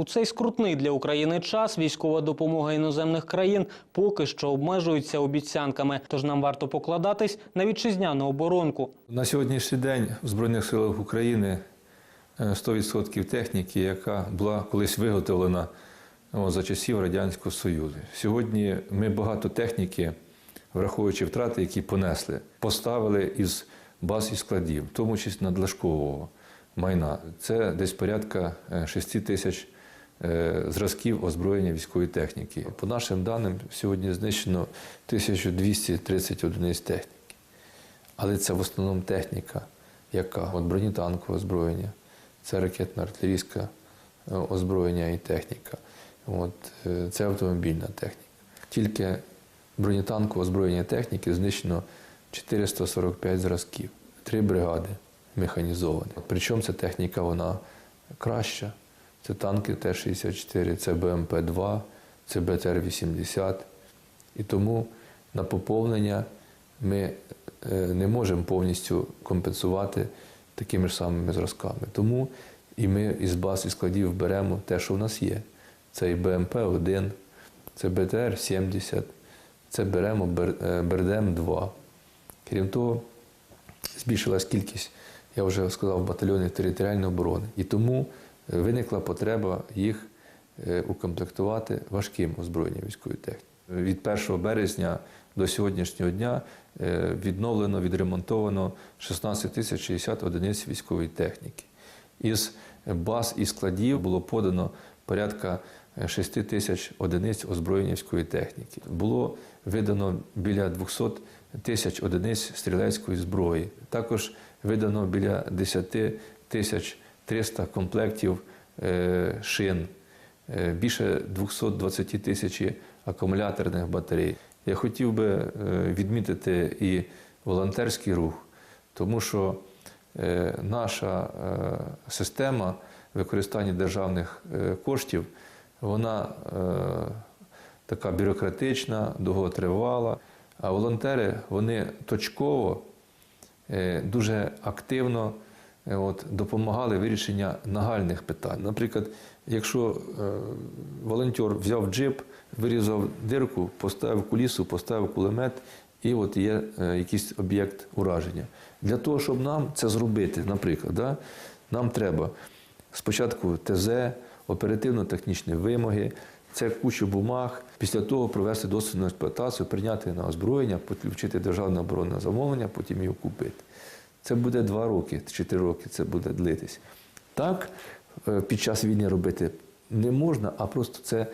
У цей скрутний для України час військова допомога іноземних країн поки що обмежується обіцянками. Тож нам варто покладатись на вітчизняну оборонку. На сьогоднішній день в Збройних силах України е, 100% техніки, яка була колись виготовлена за часів Радянського Союзу. Сьогодні ми багато техніки, враховуючи втрати, які понесли, поставили із баз і складів, в тому числі надлишкового майна. Це десь порядка е, 6 тисяч е, зразків озброєння військової техніки. По нашим даним, сьогодні знищено 1230 одиниць техніки. Але це в основному техніка, яка от бронетанкове озброєння, це ракетно-артилерійське е, озброєння і техніка. От, е, це автомобільна техніка. Тільки бронетанкове озброєння техніки знищено 445 зразків, три бригади механізовані. Причому ця техніка вона краща. Це танки Т-64, це БМП-2, це БТР-80. І тому на поповнення ми е, не можемо повністю компенсувати такими ж самими зразками. Тому і ми із баз і складів беремо те, що в нас є. Це і БМП-1, це БТР-70, це беремо Бер- е, Бердем-2. Крім того, збільшилась кількість, я вже сказав, батальйонів територіальної оборони. І тому виникла потреба їх е, укомплектувати важким озброєнням військової техніки. Від 1 березня до сьогоднішнього дня е, відновлено, відремонтовано 16 тисяч 60 одиниць військової техніки. Із баз і складів було подано порядка 6 тисяч одиниць озброєння військової техніки. Було видано біля 200 тисяч одиниць стрілецької зброї. Також видано біля 10 тисяч 300 комплектів е, шин, е, більше 220 тисяч акумуляторних батарей. Я хотів би е, відмітити і волонтерський рух, тому що наша система використання державних коштів, вона така бюрократична, довготривала. А волонтери вони точково, дуже активно от, допомагали вирішення нагальних питань. Наприклад, якщо е, волонтер взяв джип, вирізав дирку, поставив кулісу, поставив кулемет, і от є е, якийсь об'єкт ураження. Для того, щоб нам це зробити, наприклад, да, нам треба спочатку ТЗ, оперативно-технічні вимоги, це куча бумаг. Після того провести дослідну експлуатацію, прийняти на озброєння, підключити державне оборонне замовлення, потім його купити. Це буде два роки, чи три роки це буде длитись. Так е, під час війни робити не можна, а просто це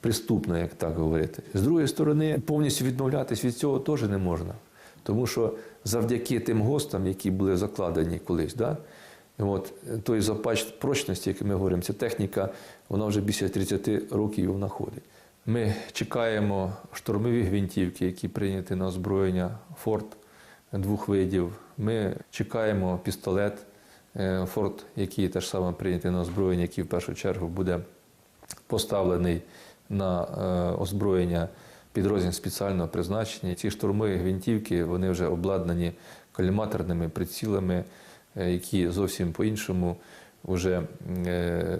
приступно, як так говорити. З другої сторони, повністю відмовлятись від цього теж не можна. Тому що завдяки тим ГОСТам, які були закладені колись, да, От, той запач прочності, який ми говоримо, ця техніка, вона вже більше 30 років вона ходить. Ми чекаємо штурмові гвинтівки, які прийняті на озброєння Форт двох видів. Ми чекаємо пістолет е, Форт, який теж саме прийнятий на озброєння, який в першу чергу буде поставлений на е, озброєння підрозділів спеціального призначення. Ці штурмові гвинтівки вони вже обладнані коліматорними прицілами, е, які зовсім по-іншому вже е,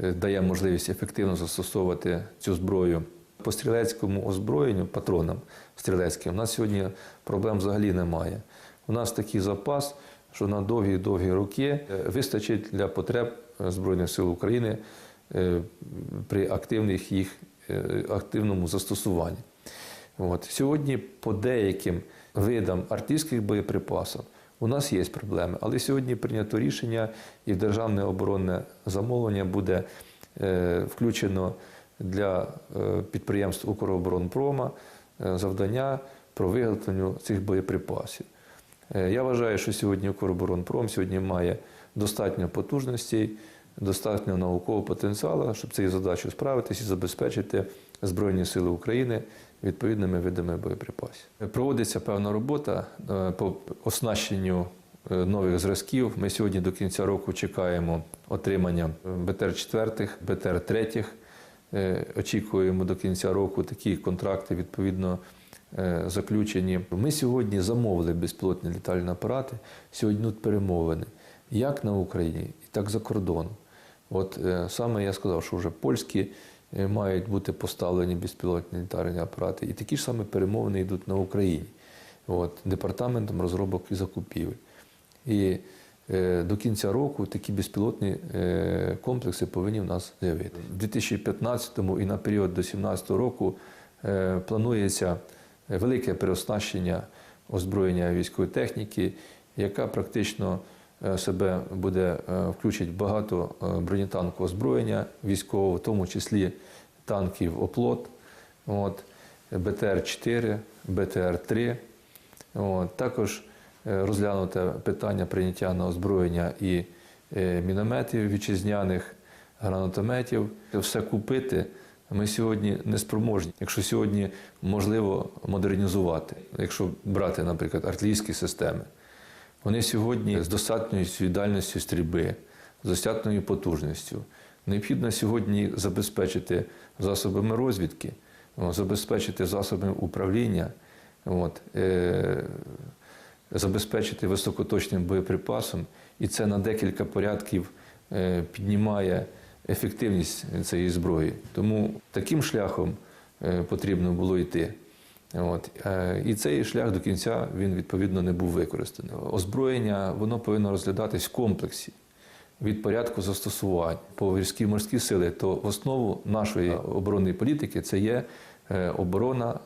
е, дає можливість ефективно застосовувати цю зброю. По стрілецькому озброєнню, патронам стрілецьким, у нас сьогодні проблем взагалі немає. У нас такий запас, що на довгі-довгі роки е, вистачить для потреб е, Збройних сил України е, при активних їх, активному застосуванні. От. Сьогодні по деяким видам артилерійських боєприпасів у нас є проблеми, але сьогодні прийнято рішення і в державне оборонне замовлення буде включено для е, підприємств Укроборонпрома е, завдання про виготовлення цих боєприпасів. Е, Я вважаю, що сьогодні Укроборонпром сьогодні має достатньо потужностей, достатньо наукового потенціалу, щоб цією задачею справитися і забезпечити Збройні Сили України відповідними видами боєприпасів. Проводиться певна робота по оснащенню нових зразків. Ми сьогодні до кінця року чекаємо отримання БТР-4, БТР-3. Е, Очікуємо до кінця року такі контракти відповідно е, заключені. Ми сьогодні замовили безпілотні літальні апарати. Сьогодні йдуть перемовини як на Україні, так і за кордоном. От е, саме я сказав, що вже польські мають бути поставлені безпілотні літарні апарати, і такі ж саме перемовини йдуть на Україні. От, департаментом розробок і закупівель. І до кінця року такі безпілотні е, комплекси повинні в нас з'явити. У 2015 і на період до 2017 року е, планується велике переоснащення озброєння військової техніки, яка практично е, себе буде е, включить багато е, бронетанкового озброєння військового, в тому числі танків оплот, от, БТР-4, БТР-3. Також е, розглянуте питання прийняття на озброєння і е, мінометів вітчизняних, гранатометів. Все купити ми сьогодні не спроможні. Якщо сьогодні можливо модернізувати, якщо брати, наприклад, артилерійські системи, вони сьогодні з достатньою віддальністю стрільби, з достатньою потужністю. Необхідно сьогодні забезпечити засобами розвідки, забезпечити засобами управління, от, е, забезпечити високоточним боєприпасом, і це на декілька порядків е, піднімає ефективність цієї зброї. Тому таким шляхом е, потрібно було йти. От. е, І цей шлях до кінця він відповідно не був використаний. Озброєння воно повинно розглядатись в комплексі від порядку застосувань по гірські морські сили, то в основу нашої оборонної політики це є оборона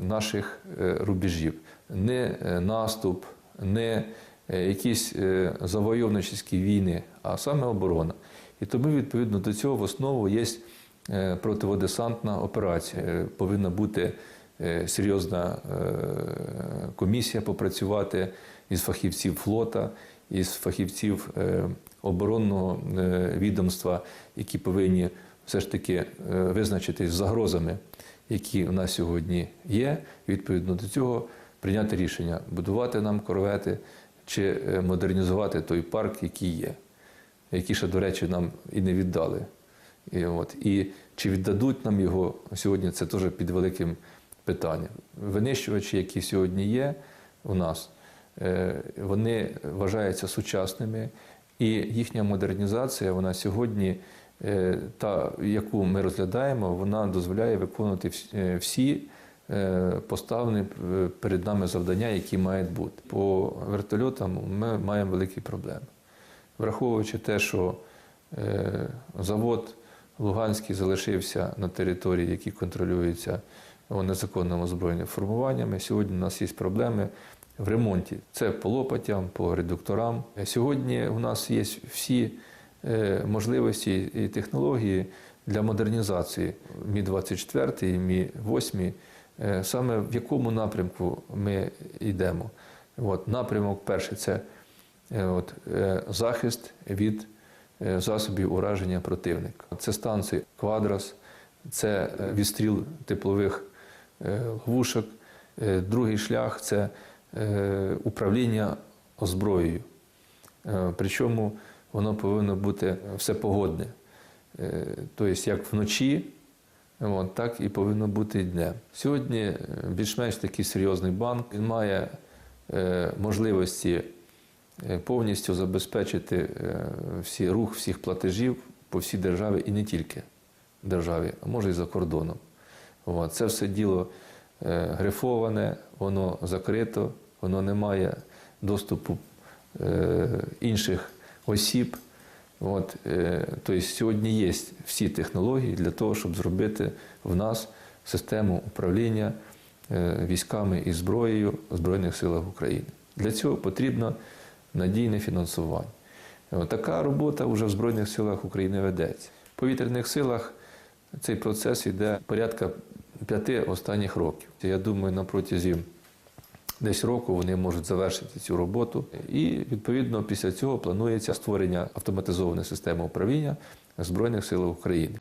наших рубежів, не е, наступ, не е, якісь е, завойовничі війни, а саме оборона. І тому відповідно до цього в основу є противодесантна операція. Повинна бути серйозна комісія попрацювати із фахівців флота, із фахівців оборонного відомства, які повинні все ж таки визначитись загрозами, які у нас сьогодні є. Відповідно до цього прийняти рішення будувати нам корвети чи е, модернізувати той парк, який є які ще, до речі, нам і не віддали. І, от, і чи віддадуть нам його сьогодні, це теж під великим питанням. Винищувачі, які сьогодні є у нас, е, вони вважаються сучасними, і їхня модернізація, вона сьогодні, е, та, яку ми розглядаємо, вона дозволяє виконувати вс- всі поставлені е, перед нами завдання, які мають бути. По вертольотам ми маємо великі проблеми враховуючи те, що е, завод Луганський залишився на території, які контролюються незаконним озброєнням формуваннями. Сьогодні у нас є проблеми в ремонті. Це по лопатям, по редукторам. Е, Сьогодні у нас є всі е, можливості і технології для модернізації Мі-24 і Мі-8. Е, Саме в якому напрямку ми йдемо. От, напрямок перший це Е, От, е, захист від засобів ураження противника. Це станції Квадрас, це відстріл теплових ловушок. Е, Другий шлях це управління озброєю. Причому воно повинно бути всепогодне. Е, Тобто, як вночі, от, так і повинно бути і днем. Сьогодні е, більш-менш такий серйозний банк. Він має е, можливості е, повністю забезпечити е, всі рух всіх платежів по всій державі і не тільки державі, а може і за кордоном. От. Це все діло е, грифоване, воно закрито, воно не має доступу е, інших осіб. От, е, тобто сьогодні є всі технології для того, щоб зробити в нас систему управління е, військами і зброєю в Збройних силах України. Для цього потрібно надійне фінансування. От Така робота вже в Збройних силах України ведеться. В повітряних силах цей процес йде порядка п'яти останніх років. Я думаю, на протязі десь року вони можуть завершити цю роботу. І відповідно після цього планується створення автоматизованої системи управління Збройних сил України.